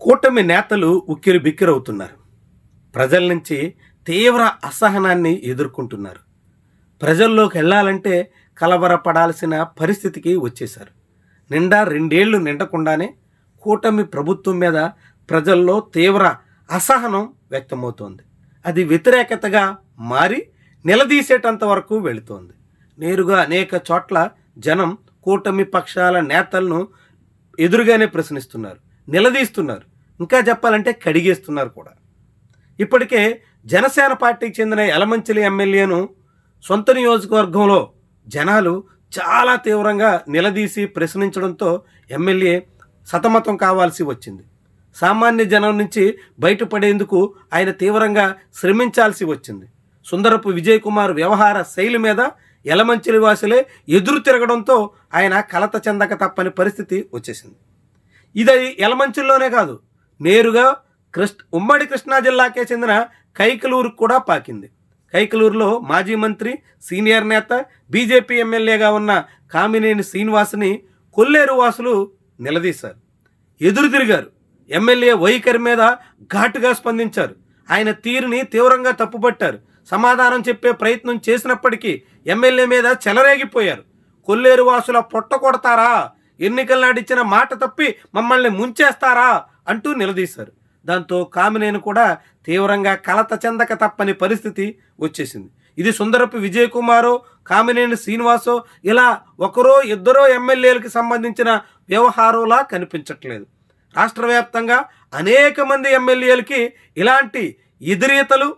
కూటమి నేతలు ఉక్కిరి బిక్కిరవుతున్నారు ప్రజల నుంచి తీవ్ర అసహనాన్ని ఎదుర్కొంటున్నారు. ప్రజల్లోకి వెళ్ళాలంటే కలవరపడాల్సిన పరిస్థితికి వచ్చేశారు. నిండా రెండేళ్ళు నిండకుండానే కూటమి ప్రభుత్వం మీద ప్రజల్లో తీవ్ర అసహనం వ్యక్తమవుతోంది. అది వ్యతిరేకతగా మారి నిలదీసేటంత వరకు వెళుతోంది. నేరుగా అనేక చోట్ల జనం కూటమి పక్షాల నేతలను ఎదురుగానే ప్రశ్నిస్తున్నారు నిలదీస్తున్నారు. ఇంకా చెప్పాలంటే కడిగేస్తున్నారు కూడా. ఇప్పటికే జనసేన పార్టీకి చెందిన యలమంచిలి ఎమ్మెల్యేను సొంత నియోజకవర్గంలో జనాలు చాలా తీవ్రంగా నిలదీసి ప్రశ్నించడంతో ఎమ్మెల్యే సతమతం కావాల్సి వచ్చింది. సామాన్య జనం నుంచి బయటపడేందుకు ఆయన తీవ్రంగా శ్రమించాల్సి వచ్చింది. సుందరపు విజయ్ కుమార్ వ్యవహార శైలి మీద యలమంచిలి వాసులే ఎదురు తిరగడంతో ఆయన కలత చెందక తప్పని పరిస్థితి వచ్చేసింది. ఇది ఎలమంచిల్లోనే కాదు నేరుగా కృష్ణ ఉమ్మడి కృష్ణా జిల్లాకే చెందిన కైకలూరుకు కూడా పాకింది. కైకలూరులో మాజీ మంత్రి సీనియర్ నేత బీజేపీ ఎమ్మెల్యేగా ఉన్న కామినేని శ్రీనివాసుని కొల్లేరు వాసులు నిలదీశారు. ఎదురు తిరిగారు. ఎమ్మెల్యే వైఖరి మీద ఘాటుగా స్పందించారు. ఆయన తీరుని తీవ్రంగా తప్పుపట్టారు. సమాధానం చెప్పే ప్రయత్నం చేసినప్పటికీ ఎమ్మెల్యే మీద చెలరేగిపోయారు. కొల్లేరు వాసుల పొట్ట కొడతారా? ఎన్నికల నాడిచ్చిన మాట తప్పి మమ్మల్ని ముంచేస్తారా? అంటూ నిలదీశారు. దాంతో కామినేని కూడా తీవ్రంగా కలత చెందక తప్పని పరిస్థితి వచ్చేసింది. ఇది సుందరపు విజయ్ కుమారో కామినేని శ్రీనివాసో ఇలా ఒకరో ఇద్దరో ఎమ్మెల్యేలకు సంబంధించిన వ్యవహారంలా కనిపించట్లేదు. రాష్ట్ర వ్యాప్తంగా అనేక మంది ఎమ్మెల్యేలకి ఇలాంటి ఎదురీతలు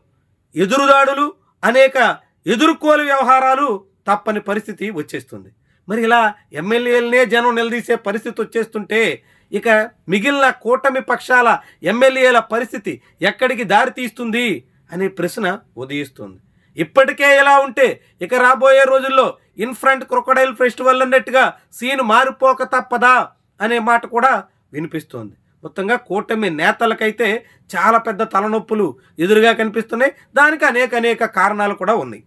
ఎదురుదాడులు అనేక ఎదుర్కోలు వ్యవహారాలు తప్పని పరిస్థితి వచ్చేస్తుంది. మరి ఇలా ఎమ్మెల్యేలనే జనం నిలదీసే పరిస్థితి వచ్చేస్తుంటే ఇక మిగిలిన కూటమి పక్షాల ఎమ్మెల్యేల పరిస్థితి ఎక్కడికి దారి తీస్తుంది అనే ప్రశ్న ఉదయిస్తుంది. ఇప్పటికే ఇలా ఉంటే ఇక రాబోయే రోజుల్లో ఇన్ఫ్రంట్ క్రొకడైల్ ఫెస్టివల్ అన్నట్టుగా సీన్ మారిపోక తప్పదా అనే మాట కూడా వినిపిస్తోంది. మొత్తంగా కూటమి నేతలకైతే చాలా పెద్ద తలనొప్పులు ఎదురుగా కనిపిస్తున్నాయి. దానికి అనేక అనేక కారణాలు కూడా ఉన్నాయి.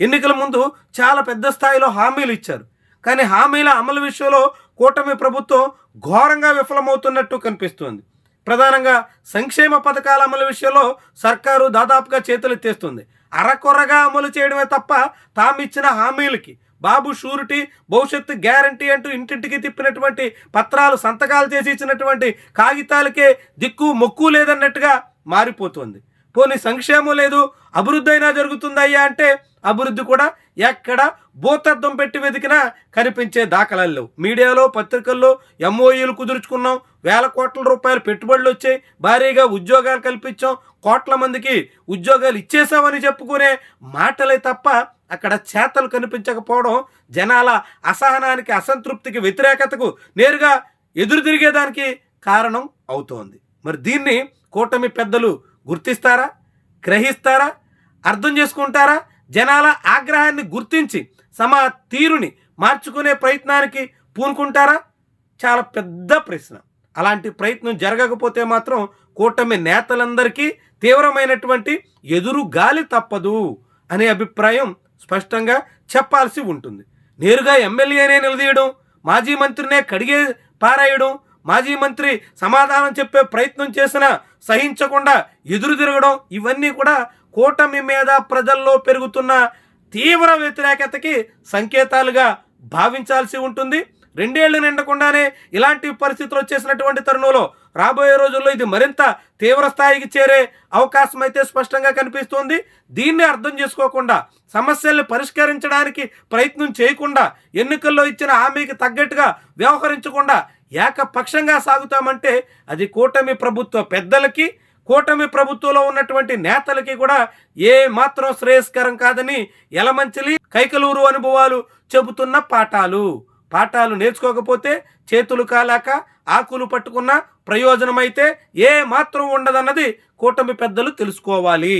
ఎన్నికల ముందు చాలా పెద్ద స్థాయిలో హామీలు ఇచ్చారు. కానీ హామీల అమలు విషయంలో కూటమి ప్రభుత్వం ఘోరంగా విఫలమవుతున్నట్టు కనిపిస్తోంది. ప్రధానంగా సంక్షేమ పథకాల అమలు విషయంలో సర్కారు దాదాపుగా చేతులెత్తేస్తుంది అరకొరగా అమలు చేయడమే తప్ప తామిచ్చిన హామీలకి బాబు షూరిటీ భవిష్యత్తు గ్యారంటీ అంటూ ఇంటింటికి తిప్పినటువంటి పత్రాలు సంతకాలు చేసి ఇచ్చినటువంటి కాగితాలకే దిక్కు మొక్కు లేదన్నట్టుగా మారిపోతుంది. పోనీ సంక్షేమం లేదు అభివృద్ధి అయినా జరుగుతుందయ్యా అంటే అభివృద్ధి కూడా ఎక్కడ భూతత్వం పెట్టి వెతికినా కనిపించే దాఖలాలు లేవు. మీడియాలో పత్రికల్లో ఎంఓఈలు కుదుర్చుకున్నాం. వేల కోట్ల రూపాయలు పెట్టుబడులు వచ్చాయి. భారీగా ఉద్యోగాలు కల్పించాం. కోట్ల మందికి ఉద్యోగాలు ఇచ్చేసామని చెప్పుకునే మాటలే తప్ప అక్కడ చేతలు కనిపించకపోవడం జనాల అసహనానికి అసంతృప్తికి వ్యతిరేకతకు నేరుగా ఎదురు తిరిగేదానికి కారణం అవుతోంది. మరి దీన్ని కూటమి పెద్దలు గుర్తిస్తారా? గ్రహిస్తారా? అర్థం చేసుకుంటారా? జనాల ఆగ్రహాన్ని గుర్తించి సమా తీరుని మార్చుకునే ప్రయత్నానికి పూనుకుంటారా? చాలా పెద్ద ప్రశ్న. అలాంటి ప్రయత్నం జరగకపోతే మాత్రం కూటమి నేతలందరికీ తీవ్రమైనటువంటి ఎదురు గాలి తప్పదు అనే అభిప్రాయం స్పష్టంగా చెప్పాల్సి ఉంటుంది. నేరుగా ఎమ్మెల్యేనే నిలదీయడం మాజీ మంత్రినే కడిగే పారాయడం మాజీ మంత్రి సమాధానం చెప్పే ప్రయత్నం చేసినా సహించకుండా ఎదురు తిరగడం ఇవన్నీ కూడా కూటమి మీద ప్రజల్లో పెరుగుతున్న తీవ్ర వ్యతిరేకతకి సంకేతాలుగా భావించాల్సి ఉంటుంది. రెండేళ్ళు నిండకుండానే ఇలాంటి పరిస్థితులు వచ్చేసినటువంటి తరుణంలో రాబోయే రోజుల్లో ఇది మరింత తీవ్ర స్థాయికి చేరే అవకాశం అయితే స్పష్టంగా కనిపిస్తోంది. దీన్ని అర్థం చేసుకోకుండా సమస్యల్ని పరిష్కరించడానికి ప్రయత్నం చేయకుండా ఎన్నికల్లో ఇచ్చిన హామీకి తగ్గట్టుగా వ్యవహరించకుండా ఏకపక్షంగా సాగుతామంటే అది కూటమి ప్రభుత్వ పెద్దలకి కూటమి ప్రభుత్వంలో ఉన్నటువంటి నేతలకి కూడా ఏ మాత్రం శ్రేయస్కరం కాదని ఎలమంచిలి కైకలూరు అనుభవాలు చెబుతున్న పాఠాలు. పాఠాలు నేర్చుకోకపోతే చేతులు కాలాక ఆకులు పట్టుకున్న ప్రయోజనమైతే ఏ మాత్రం ఉండదన్నది కూటమి పెద్దలు తెలుసుకోవాలి.